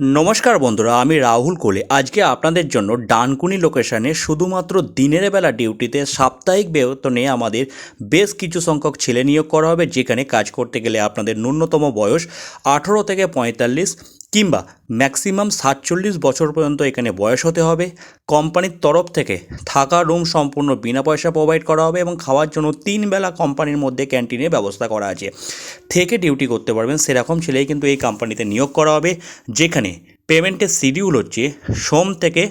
নমস্কার বন্ধুরা, আমি রাহুল কোলে। আজকে আপনাদের জন্য ডানকুনি লোকেশনে শুধুমাত্র দিনের বেলা ডিউটিতে সাপ্তাহিক বেতনে আমাদের বেশ কিছু সংখ্যক ছেলে নিয়োগ করা হবে, যেখানে কাজ করতে গেলে আপনাদের ন্যূনতম বয়স আঠেরো থেকে পঁয়তাল্লিশ কিংবা ম্যাক্সিমাম সাতচল্লিশ বছর পর্যন্ত এখানে বয়স হতে হবে। কোম্পানির তরফ থেকে থাকা রুম সম্পূর্ণ বিনা পয়সা প্রোভাইড করা হবে এবং খাওয়ার জন্য তিন বেলা কোম্পানির মধ্যে ক্যান্টিনের ব্যবস্থা করা আছে। থেকে ডিউটি করতে পারবেন সেরকম ছেলেই কিন্তু এই কোম্পানিতে নিয়োগ করা হবে, যেখানে পেমেন্টের শিডিউল হচ্ছে সোম থেকে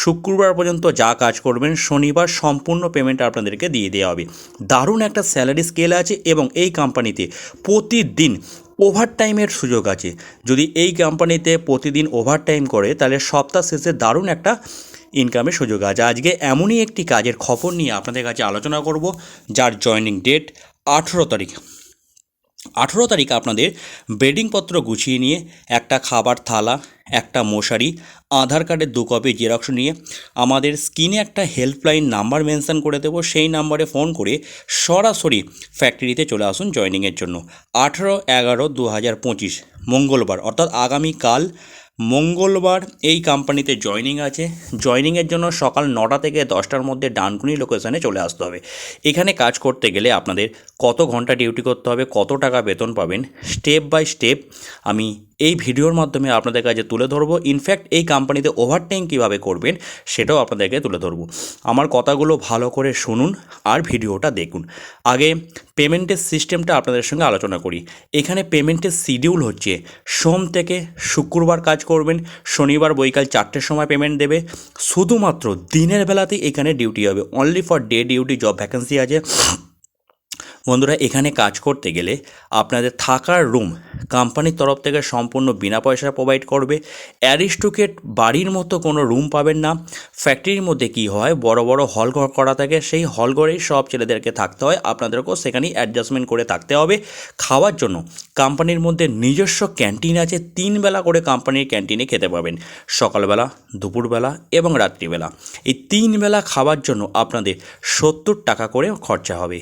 শুক্রবার পর্যন্ত যা কাজ করবেন শনিবার সম্পূর্ণ পেমেন্ট আপনাদেরকে দিয়ে দেওয়া হবে। দারুণ একটা স্যালারি স্কেল আছে এবং এই কোম্পানিতে প্রতিদিন ওভারটাইমের সুযোগ আছে। যদি এই কোম্পানিতে প্রতিদিন ওভারটাইম করে, তাহলে সপ্তাহ শেষে দারুণ একটা ইনকামের সুযোগ আছে। আজকে এমনই একটি কাজের খবর নিয়ে আপনাদের কাছে আলোচনা করব, যার জয়নিং ডেট আঠেরো তারিখ। আঠেরো তারিখ আপনাদের বেডিংপত্র গুছিয়ে নিয়ে একটা খাবার থালা, একটা মশারি, আধার কার্ডের দু কপি জেরক্স নিয়ে আমাদের স্ক্রিনে একটা হেল্পলাইন নাম্বার মেনশান করে দেবো। সেই নাম্বারে ফোন করে সরাসরি ফ্যাক্টরিতে চলে আসুন জয়নিংয়ের জন্য। আঠেরো এগারো দু হাজার পঁচিশ, মঙ্গলবার, অর্থাৎ আগামীকাল মঙ্গলবার এই কোম্পানিতে জয়নিং আছে। জয়নিংয়ের জন্য সকাল নটা থেকে দশটার মধ্যে ডানকুনি লোকেশনে চলে আসতে হবে। এখানে কাজ করতে গেলে আপনাদের কত ঘণ্টা ডিউটি করতে হবে, কত টাকা বেতন পাবেন স্টেপ বাই স্টেপ আমি এই ভিডিওর মাধ্যমে আপনাদের কাছে তুলে ধরবো। ইনফ্যাক্ট এই কোম্পানিতে ওভারটাইম কীভাবে করবেন, সেটাও আপনাদেরকে তুলে ধরবো। আমার কথাগুলো ভালো করে শুনুন আর ভিডিওটা দেখুন। আগে পেমেন্টের সিস্টেমটা আপনাদের সঙ্গে আলোচনা করি। এখানে পেমেন্টের শিডিউল হচ্ছে, সোম থেকে শুক্রবার কাজ করবেন, শনিবার বৈকাল চারটের সময় পেমেন্ট দেবে। শুধুমাত্র দিনের বেলাতেই এখানে ডিউটি হবে। Only for day duty job vacancy আছে। বন্ধুরা, এখানে কাজ করতে গেলে আপনাদের থাকার রুম কোম্পানির তরফ থেকে সম্পূর্ণ বিনা পয়সা প্রোভাইড করবে। অ্যারিস্টোকেট বাড়ির মতো কোনো রুম পাবেন না। ফ্যাক্টরির মধ্যে কি হয়, বড় বড় হল ঘর করা থাকে, সেই হল ঘরেই সব ছেলেদেরকে থাকতে হয়। আপনাদেরকেও সেখানেই অ্যাডজাস্টমেন্ট করে থাকতে হবে। খাওয়ার জন্য কোম্পানির মধ্যে নিজস্ব ক্যান্টিন আছে, তিন বেলা করে কোম্পানির ক্যান্টিনে খেতে পাবেন। সকালবেলা, দুপুরবেলা এবং রাত্রিবেলা। এই তিন বেলা খাওয়ার জন্য আপনাদের সত্তর টাকা করে খরচা হবে।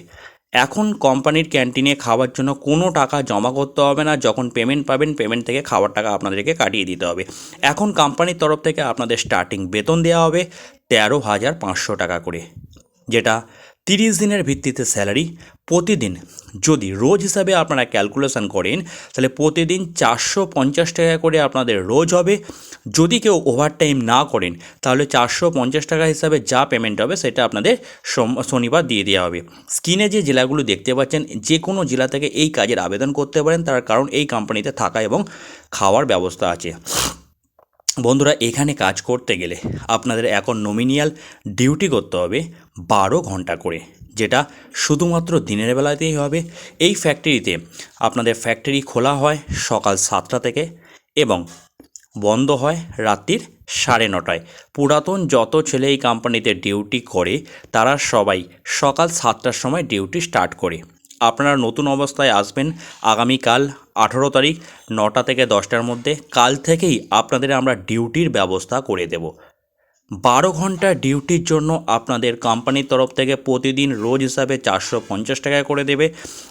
এখন কোম্পানির ক্যান্টিনে খাওয়ার জন্য কোনো টাকা জমা করতে হবে না। যখন পেমেন্ট পাবেন পেমেন্ট থেকে খাওয়ার টাকা আপনাদেরকে কাটিয়ে দিতে হবে। এখন কোম্পানির তরফ থেকে আপনাদের স্টার্টিং বেতন দেওয়া হবে তেরো হাজার পাঁচশো টাকা করে, যেটা তিরিশ দিনের ভিত্তিতে স্যালারি প্রতিদিন। যদি রোজ হিসাবে আপনারা ক্যালকুলেশন করেন, তাহলে প্রতিদিন চারশো পঞ্চাশ টাকা করে আপনাদের রোজ হবে। যদি কেউ ওভারটাইম না করেন, তাহলে চারশো পঞ্চাশ টাকা হিসাবে যা পেমেন্ট হবে, সেটা আপনাদের শনিবার দিয়ে দেওয়া হবে। স্ক্রিনে যে জেলাগুলো দেখতে পাচ্ছেন, যে কোনো জেলা থেকে এই কাজের আবেদন করতে পারেন। তার কারণ এই কোম্পানিতে থাকা এবং খাওয়ার ব্যবস্থা আছে। বন্ধুরা, এখানে কাজ করতে গেলে আপনাদের এখন নমিনিয়াল ডিউটি করতে হবে বারো ঘণ্টা করে, যেটা শুধুমাত্র দিনের বেলাতেই হবে। এই ফ্যাক্টরিতে আপনাদের ফ্যাক্টরি খোলা হয় সকাল সাতটা থেকে এবং বন্ধ হয় রাত্রির সাড়ে নটায়। পুরাতন যত ছেলে এই কোম্পানিতে ডিউটি করে, তারা সবাই সকাল সাতটার সময় ডিউটি স্টার্ট করে। আপনারা নতুন অবস্থায় আসবেন আগামীকাল আঠেরো তারিখ নটা থেকে দশটার মধ্যে। কাল থেকেই আপনাদের আমরা ডিউটির ব্যবস্থা করে দেব। বারো ঘণ্টা ডিউটির জন্য আপনাদের কোম্পানির তরফ থেকে প্রতিদিন রোজ হিসাবে চারশো পঞ্চাশ টাকা করে দেবে।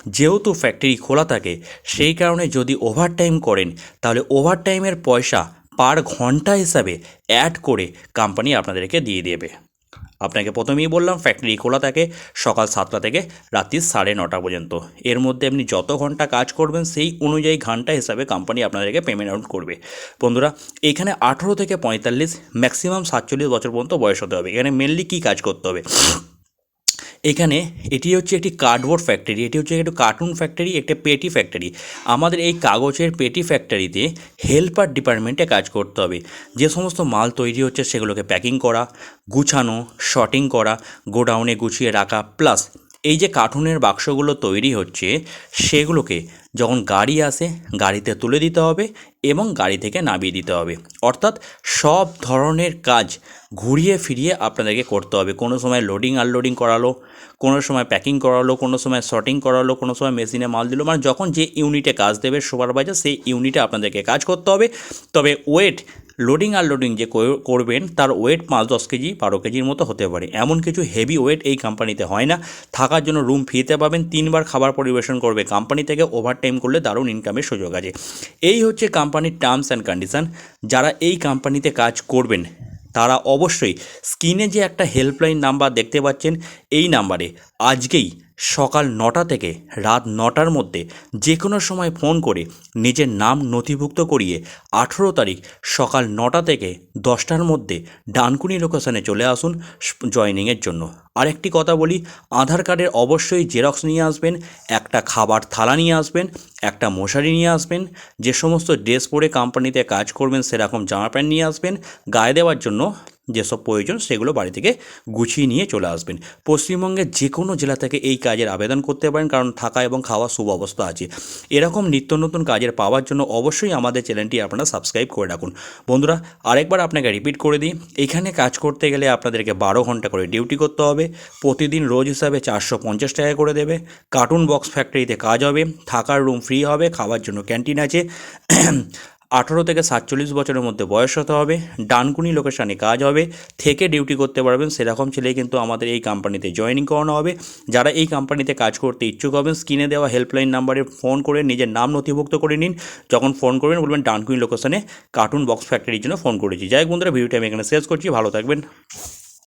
যেহেতু ফ্যাক্টরি খোলা থাকে, সেই কারণে যদি ওভারটাইম করেন, তাহলে ওভারটাইমের পয়সা পার ঘণ্টা হিসাবে অ্যাড করে কোম্পানি আপনাদেরকে দিয়ে দেবে। আপনাকে প্রথমেই বললাম ফ্যাক্টরি খোলা থাকে সকাল সাতটা থেকে রাত্রি সাড়ে নটা পর্যন্ত। এর মধ্যে আপনি যত ঘণ্টা কাজ করবেন, সেই অনুযায়ী ঘণ্টা হিসাবে কোম্পানি আপনাদেরকে পেমেন্ট আউট করবে। বন্ধুরা, এখানে আঠেরো থেকে পঁয়তাল্লিশ ম্যাক্সিমাম সাতচল্লিশ বছর পর্যন্ত বয়স হতে হবে। এখানে মেনলি কী কাজ করতে হবে? এখানে এটি হচ্ছে একটি কার্ডবোর্ড ফ্যাক্টরি এটি হচ্ছে একটি কার্টুন ফ্যাক্টরি একটি পেটি ফ্যাক্টরি আমাদের এই কাগজের পেটি ফ্যাক্টরিতে হেল্পার ডিপার্টমেন্টে কাজ করতে হবে। যে সমস্ত মাল তৈরি হচ্ছে সেগুলোকে প্যাকিং করা, গুছানো শর্টিং করা গোডাউনে গুছিয়ে রাখা প্লাস এই যে কার্টুনের বাক্সগুলো তৈরি হচ্ছে, সেগুলোকে যখন গাড়ি আসে, গাড়িতে তুলে দিতে হবে এবং গাড়ি থেকে নামিয়ে দিতে হবে। অর্থাৎ সব ধরনের কাজ ঘুরিয়ে ফিরিয়ে আপনাদেরকে করতে হবে। কোনো সময় লোডিং আনলোডিং করালো, কোনো সময় প্যাকিং করালো, কোনো সময় শর্টিং করালো, কোনো সময় মেশিনে মাল দিল। মানে যখন যে ইউনিটে কাজ দেবে সুপারভাইজার সেই ইউনিটে আপনাদেরকে কাজ করতে হবে। তবে ওয়েট লোডিং আনলোডিং যে করবেন, তার ওয়েট পাঁচ দশ কেজি, বারো কেজির মতো হতে পারে। এমন কিছু হেভি ওয়েট এই কোম্পানিতে হয় না। থাকার জন্য রুম ফ্রিতে পাবেন, তিনবার খাবার পরিবেশন করবে। কোম্পানি থেকে ওভার টাইম করলে দারুণ ইনকামের সুযোগ আছে। এই হচ্ছে কোম্পানির টার্মস অ্যান্ড কন্ডিশন যারা এই কোম্পানিতে কাজ করবেন, তারা অবশ্যই স্ক্রিনে যে একটা হেল্পলাইন নাম্বার দেখতে পাচ্ছেন, এই নাম্বারে আজকেই সকাল নটা থেকে রাত নটার মধ্যে যে কোনো সময় ফোন করে নিজের নাম নথিভুক্ত করিয়ে আঠেরো তারিখ সকাল নটা থেকে দশটার মধ্যে ডানকুনি লোকেশনে চলে আসুন জয়নিংয়ের জন্য। আরেকটি কথা বলি, আধার কার্ডের অবশ্যই জেরক্স নিয়ে আসবেন, একটা খাবার থালা নিয়ে আসবেন, একটা মশারি নিয়ে আসবেন, যে সমস্ত ড্রেস পরে কোম্পানিতে কাজ করবেন সেরকম জামা প্যান্ট নিয়ে আসবেন, গায়ে দেওয়ার জন্য যেসব প্রয়োজন সেগুলো বাড়ি থেকে গুছিয়ে নিয়ে চলে আসবেন। পশ্চিমবঙ্গের যে কোনো জেলা থেকে এই কাজের আবেদন করতে পারেন, কারণ থাকা এবং খাওয়া সুব্যবস্থা আছে। এরকম নিত্য নতুন কাজের পাওয়ার জন্য অবশ্যই আমাদের চ্যানেলটি আপনারা সাবস্ক্রাইব করে রাখুন। বন্ধুরা, আরেকবার আপনাকে রিপিট করে দিই, এখানে কাজ করতে গেলে আপনাদেরকে বারো ঘণ্টা করে ডিউটি করতে হবে। প্রতিদিন রোজ হিসাবে চারশো পঞ্চাশ টাকা করে দেবে। কার্টুন বক্স ফ্যাক্টরিতে কাজ হবে, থাকার রুম ফ্রি হবে, খাওয়ার জন্য ক্যান্টিন আছে। আঠারো থেকে সাতচল্লিশ বছরের মধ্যে বয়স হতে হবে, ডানকুনি লোকেশানে কাজ হবে, থেকে ডিউটি করতে পারবেন, সেরকম ছেলে কিন্তু আমাদের এই কোম্পানিতে জয়েনিং করানো হবে। যারা এই কোম্পানিতে কাজ করতে ইচ্ছুক হবেন, স্ক্রিনে দেওয়া হেল্পলাইন নাম্বারে ফোন করে নিজের নাম নথিভুক্ত করে নিন। যখন ফোন করবেন, বলবেন ডানকুনি লোকেশানে কার্টুন বক্স ফ্যাক্টরির জন্য ফোন করেছি। যাই হোক বন্ধুরা ভিডিওটা আমি এখানে শেষ করছি। ভালো থাকবেন।